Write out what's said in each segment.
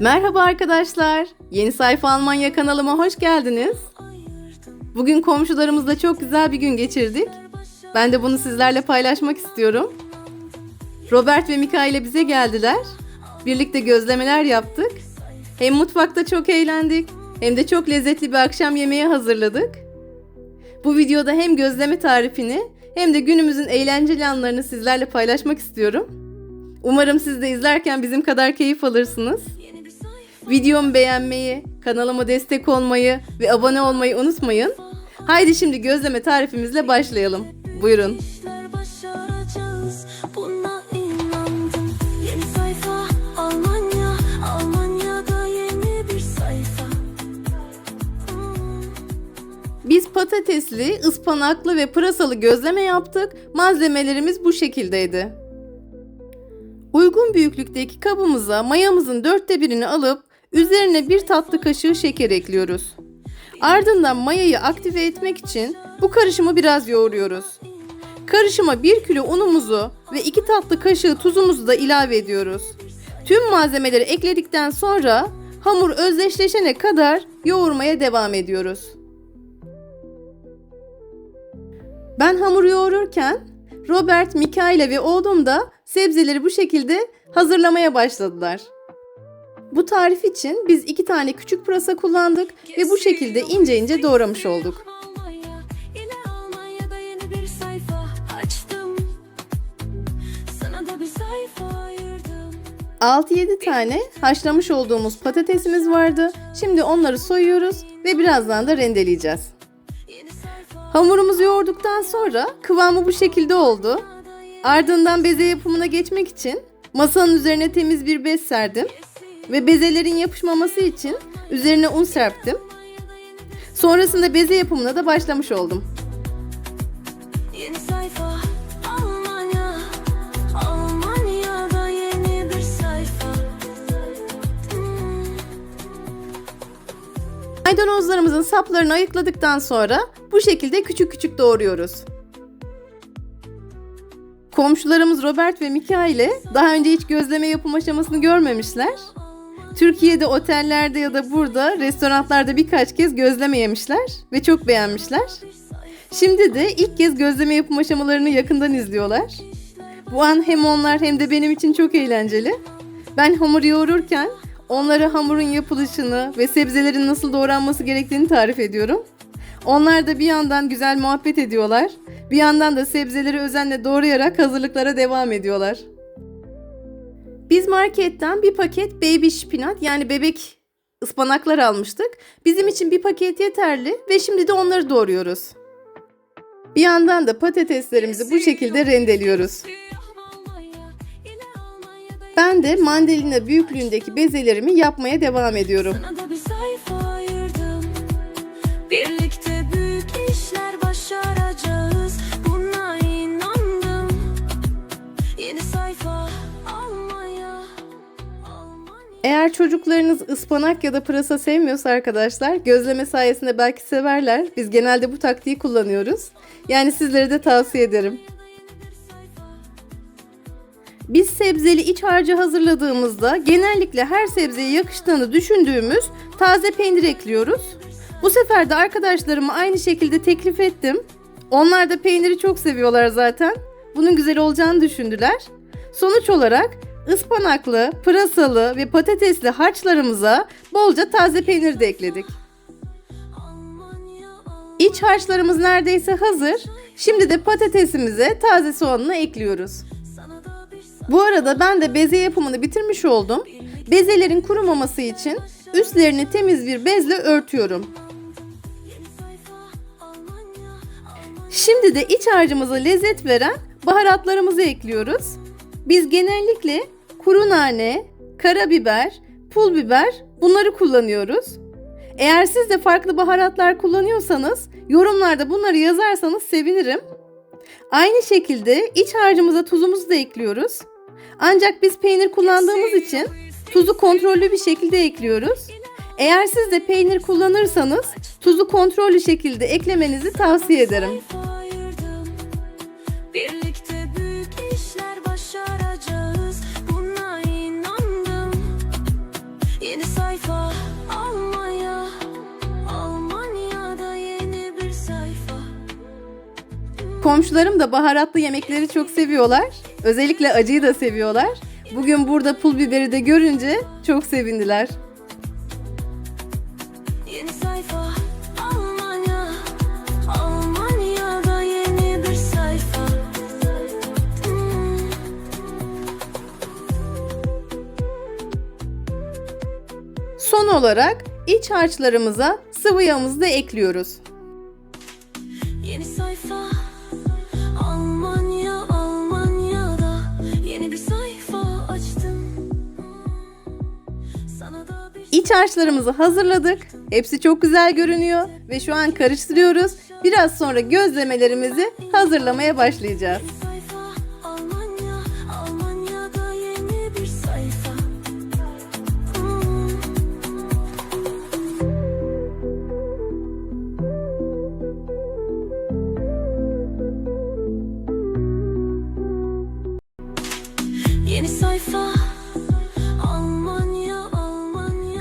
Merhaba arkadaşlar. Yeni Sayfa Almanya kanalıma hoş geldiniz. Bugün komşularımızla çok güzel bir gün geçirdik. Ben de bunu sizlerle paylaşmak istiyorum. Robert ve Mika ile bize geldiler. Birlikte gözlemeler yaptık. Hem mutfakta çok eğlendik hem de çok lezzetli bir akşam yemeği hazırladık. Bu videoda hem gözleme tarifini hem de günümüzün eğlenceli anlarını sizlerle paylaşmak istiyorum. Umarım siz de izlerken bizim kadar keyif alırsınız. Videomu beğenmeyi, kanalıma destek olmayı ve abone olmayı unutmayın. Haydi şimdi gözleme tarifimizle başlayalım. Buyurun. Biz patatesli, ıspanaklı ve pırasalı gözleme yaptık. Malzemelerimiz bu şekildeydi. Uygun büyüklükteki kabımıza mayamızın dörtte birini alıp üzerine bir tatlı kaşığı şeker ekliyoruz. Ardından mayayı aktive etmek için bu karışımı biraz yoğuruyoruz. Karışıma 1 kilo unumuzu ve 2 tatlı kaşığı tuzumuzu da ilave ediyoruz. Tüm malzemeleri ekledikten sonra hamur özdeşleşene kadar yoğurmaya devam ediyoruz. Ben hamur yoğururken Robert, Mikaela ve oğlum da sebzeleri bu şekilde hazırlamaya başladılar. Bu tarif için biz iki tane küçük pırasa kullandık ve bu şekilde ince ince doğramış olduk. Almanya, yine Almanya'da yeni bir sayfa açtım. Sana da bir sayfa ayırdım. 6-7 tane haşlamış olduğumuz patatesimiz vardı. Şimdi onları soyuyoruz ve birazdan da rendeleyeceğiz. Hamurumuzu yoğurduktan sonra kıvamı bu şekilde oldu. Ardından beze yapımına geçmek için masanın üzerine temiz bir bez serdim ve bezelerin yapışmaması için üzerine un serptim. Sonrasında beze yapımına da başlamış oldum. Yeni sayfa Maydanozlarımızın saplarını ayıkladıktan sonra bu şekilde küçük küçük doğruyoruz. Komşularımız Robert ve Mika ile daha önce hiç gözleme yapım aşamasını görmemişler. Türkiye'de otellerde ya da burada restoranlarda birkaç kez gözleme yemişler ve çok beğenmişler. Şimdi de ilk kez gözleme yapım aşamalarını yakından izliyorlar. Bu an hem onlar hem de benim için çok eğlenceli. Ben hamur yoğururken onlara hamurun yapılışını ve sebzelerin nasıl doğranması gerektiğini tarif ediyorum. Onlar da bir yandan güzel muhabbet ediyorlar. Bir yandan da sebzeleri özenle doğrayarak hazırlıklara devam ediyorlar. Biz marketten bir paket baby şpinat yani bebek ıspanaklar almıştık. Bizim için bir paket yeterli ve şimdi de onları doğruyoruz. Bir yandan da patateslerimizi bu şekilde rendeliyoruz. Ben de mandalina büyüklüğündeki bezelerimi yapmaya devam ediyorum. Sana da bir sayfa ayırdım Birlikte büyük işler başaracağız Buna inandım Yeni sayfa Almanya Almanya Eğer çocuklarınız ıspanak ya da pırasa sevmiyorsa arkadaşlar gözleme sayesinde belki severler. Biz genelde bu taktiği kullanıyoruz. Yani sizlere de tavsiye ederim. Biz sebzeli iç harcı hazırladığımızda genellikle her sebzeye yakıştığını düşündüğümüz taze peynir ekliyoruz. Bu sefer de arkadaşlarıma aynı şekilde teklif ettim. Onlar da peyniri çok seviyorlar zaten. Bunun güzel olacağını düşündüler. Sonuç olarak ıspanaklı, pırasalı ve patatesli harçlarımıza bolca taze peynir de ekledik. İç harçlarımız neredeyse hazır. Şimdi de patatesimize taze soğanını ekliyoruz. Bu arada ben de beze yapımını bitirmiş oldum. Bezelerin kurumaması için üstlerini temiz bir bezle örtüyorum. Şimdi de iç harcımıza lezzet veren baharatlarımızı ekliyoruz. Biz genellikle kuru nane, karabiber, pul biber bunları kullanıyoruz. Eğer siz de farklı baharatlar kullanıyorsanız yorumlarda bunları yazarsanız sevinirim. Aynı şekilde iç harcımıza tuzumuzu da ekliyoruz. Ancak biz peynir kullandığımız için tuzu kontrollü bir şekilde ekliyoruz. Eğer siz de peynir kullanırsanız tuzu kontrollü şekilde eklemenizi tavsiye ederim. Komşularım da baharatlı yemekleri çok seviyorlar. Özellikle acıyı da seviyorlar. Bugün burada pul biberi de görünce çok sevindiler. Son olarak iç harçlarımıza sıvı yağımızı da ekliyoruz. İç hazırladık. Hepsi çok güzel görünüyor ve şu an karıştırıyoruz. Biraz sonra gözlemelerimizi hazırlamaya başlayacağız. Almanya'da yeni sayfa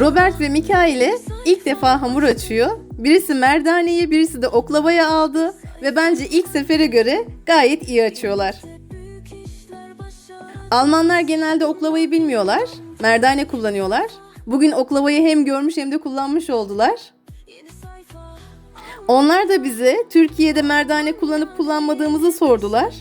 Robert ve Mikail'e ilk defa hamur açıyor. Birisi merdaneyi, birisi de oklavaya aldı ve bence ilk sefere göre gayet iyi açıyorlar. Almanlar genelde oklavayı bilmiyorlar. Merdane kullanıyorlar. Bugün oklavayı hem görmüş hem de kullanmış oldular. Onlar da bize Türkiye'de merdane kullanıp kullanmadığımızı sordular.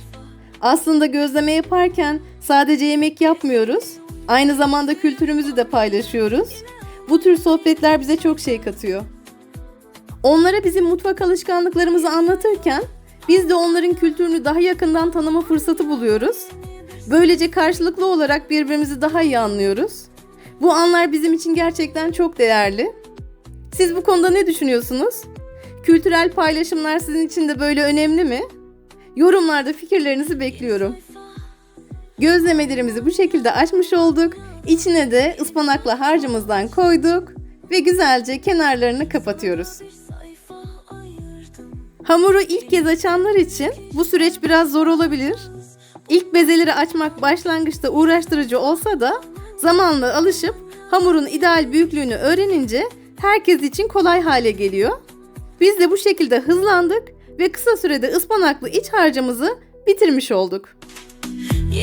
Aslında gözleme yaparken sadece yemek yapmıyoruz. Aynı zamanda kültürümüzü de paylaşıyoruz. Bu tür sohbetler bize çok şey katıyor. Onlara bizim mutfak alışkanlıklarımızı anlatırken biz de onların kültürünü daha yakından tanıma fırsatı buluyoruz. Böylece karşılıklı olarak birbirimizi daha iyi anlıyoruz. Bu anlar bizim için gerçekten çok değerli. Siz bu konuda ne düşünüyorsunuz? Kültürel paylaşımlar sizin için de böyle önemli mi? Yorumlarda fikirlerinizi bekliyorum. Gözlemelerimizi bu şekilde açmış olduk. İçine de ıspanakla harcımızdan koyduk ve güzelce kenarlarını kapatıyoruz. Hamuru ilk kez açanlar için bu süreç biraz zor olabilir. İlk bezeleri açmak başlangıçta uğraştırıcı olsa da zamanla alışıp hamurun ideal büyüklüğünü öğrenince herkes için kolay hale geliyor. Biz de bu şekilde hızlandık ve kısa sürede ıspanaklı iç harcımızı bitirmiş olduk.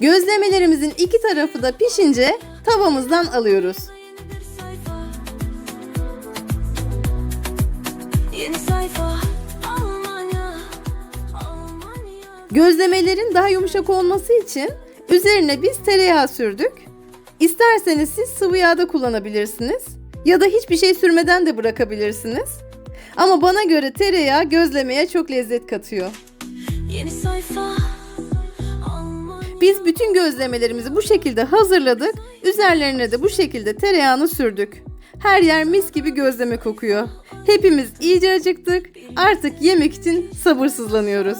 Gözlemelerimizin iki tarafı da pişince tavamızdan alıyoruz. Gözlemelerin daha yumuşak olması için üzerine biz tereyağı sürdük. İsterseniz siz sıvı yağ da kullanabilirsiniz ya da hiçbir şey sürmeden de bırakabilirsiniz. Ama bana göre tereyağı gözlemeye çok lezzet katıyor. Yeni sayfa Biz bütün gözlemelerimizi bu şekilde hazırladık. Üzerlerine de bu şekilde tereyağını sürdük. Her yer mis gibi gözleme kokuyor. Hepimiz iyice acıktık. Artık yemek için sabırsızlanıyoruz.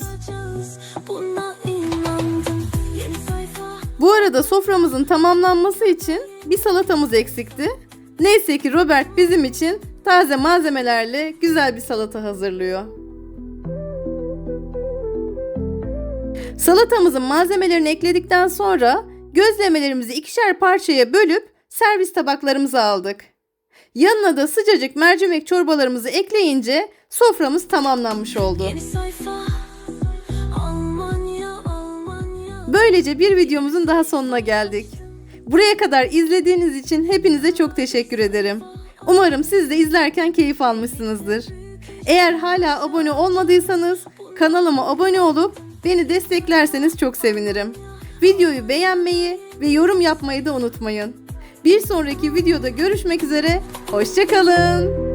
Bu arada soframızın tamamlanması için bir salatamız eksikti. Neyse ki Robert bizim için taze malzemelerle güzel bir salata hazırlıyor. Salatamızın malzemelerini ekledikten sonra gözlemelerimizi ikişer parçaya bölüp servis tabaklarımıza aldık. Yanına da sıcacık mercimek çorbalarımızı ekleyince soframız tamamlanmış oldu. Böylece bir videomuzun daha sonuna geldik. Buraya kadar izlediğiniz için hepinize çok teşekkür ederim. Umarım siz de izlerken keyif almışsınızdır. Eğer hala abone olmadıysanız kanalıma abone olup beni desteklerseniz çok sevinirim. Videoyu beğenmeyi ve yorum yapmayı da unutmayın. Bir sonraki videoda görüşmek üzere. Hoşçakalın.